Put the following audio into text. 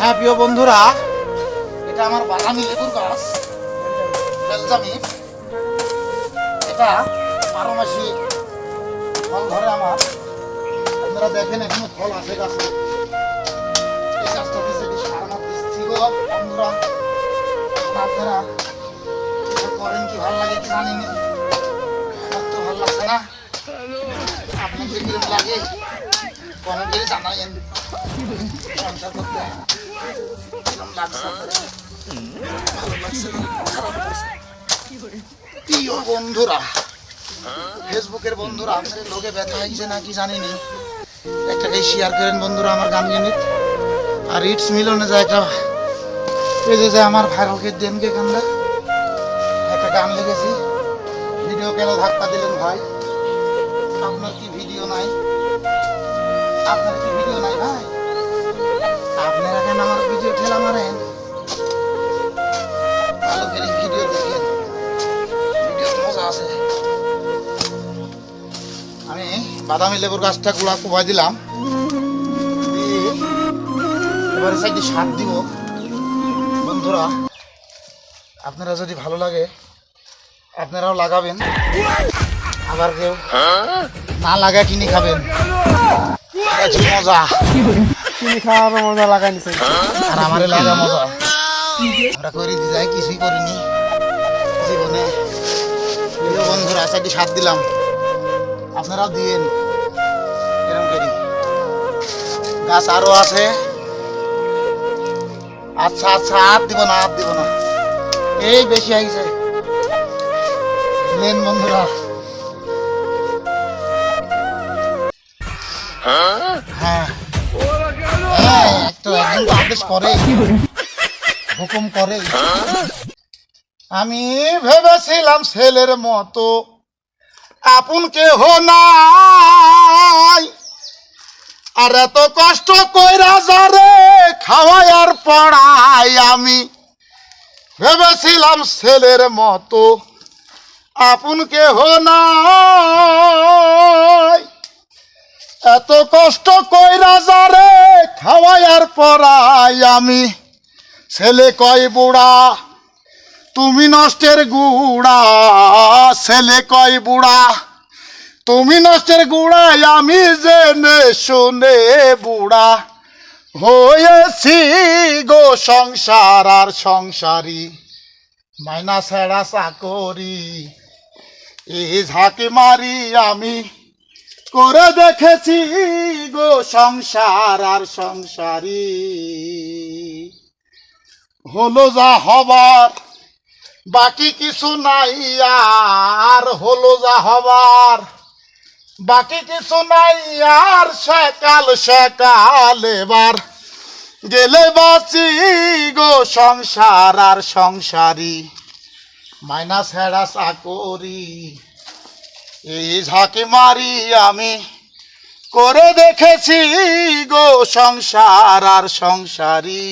হ্যাঁ প্রিয় বন্ধুরা, এটা আমার বাগানি লেবুর গাছ, বেলজামি। এটা বারো মাসি ফল ধরে আমার। আপনারা দেখেন, এখনও ফল আছে গাছে। এই গাছটা দিচ্ছে গো, বন্ধুরা? আপনারা করেন কি ভালো লাগে কি জানি তো ভালো লাগছে না। আপনাদের কীরকম লাগে? কমেন্ট করে জানাইন সংসার করতে। প্রিয় বন্ধুরা, ফেসবুকের বন্ধুরা, আপনাদের লোকে ব্যথা হয়েছে নাকি জানি নি একটাকে শেয়ার করেন বন্ধুরা, আমার গান গেনিত আর ইটস মিলনে যায় একটা পেজে যায় আমার ভাইরালকে দেনকে কান্দা একটা গান লিখেছি। ভিডিও কেন ধাক্কা দিলেন ভাই? আপনার কি ভিডিও নাই? আপনার কি ভিডিও নাই ভাই? আছে। আমি বাদামি লেবুর গাছটা গুলা কোবাই দিলাম। এবারে সাইডে সার দিব। বন্ধুরা, আপনারা যদি ভালো লাগে, আপনারাও লাগাবেন। আবার কেউ না লাগা কিনে খাবেন। মজা চিনি খাওয়ার মজা। লাগাই নিছে আর আমারে লাগা মজা। আমরা করে দি যাই, কিছুই করিনি। জীবনে প্রিয় বন্ধুরা সাইডে সাত দিলাম। আপনারাও দিয়েন। এরকম করি। গাছ আরও আছে। আচ্ছা আচ্ছা আর দিব না, আর দিব না। এই বেশি আইছে নেন বন্ধুরা। হ্যাঁ। হ্যাঁ একটা একজন আদেশ করে হুকুম করে আমি ভেবেছিলাম ছেলের মতো। আপন কেহ নাই। আর এত কষ্ট কইরা যারে খাওয়াই আর পড়াই আমি। ভেবেছিলাম ছেলের মতো। আপন কেহ নাই। এত কষ্ট কইরা যারে খাওয়াই আর পড়াই আমি। ছেলে কয় বুড়া তুমি নষ্টের গুড়া, ছেলে কয় বুড়া? তুমি নষ্টের গুড়াই আমি জেনে শুনে বুড়া। হয়েছি গো সংসার আর সংসারী, মাইনা ছেড়া চাকরি। এই ঝাঁকি মারি আমি, করে দেখেছি গো সংসার আর সংসারী। হলো যা হবার বাকি কিছু নাই আর হলো যা হবার। বাকি কিছু নাই আর সেকাল সেকাল এবার। গেলে বাঁচি গো সংসার আর সংসারী। মাইনা ছেড়া চাকরি। এই ঝাঁকি মারি আমি করে দেখেছি গো সংসার আর সংসারী।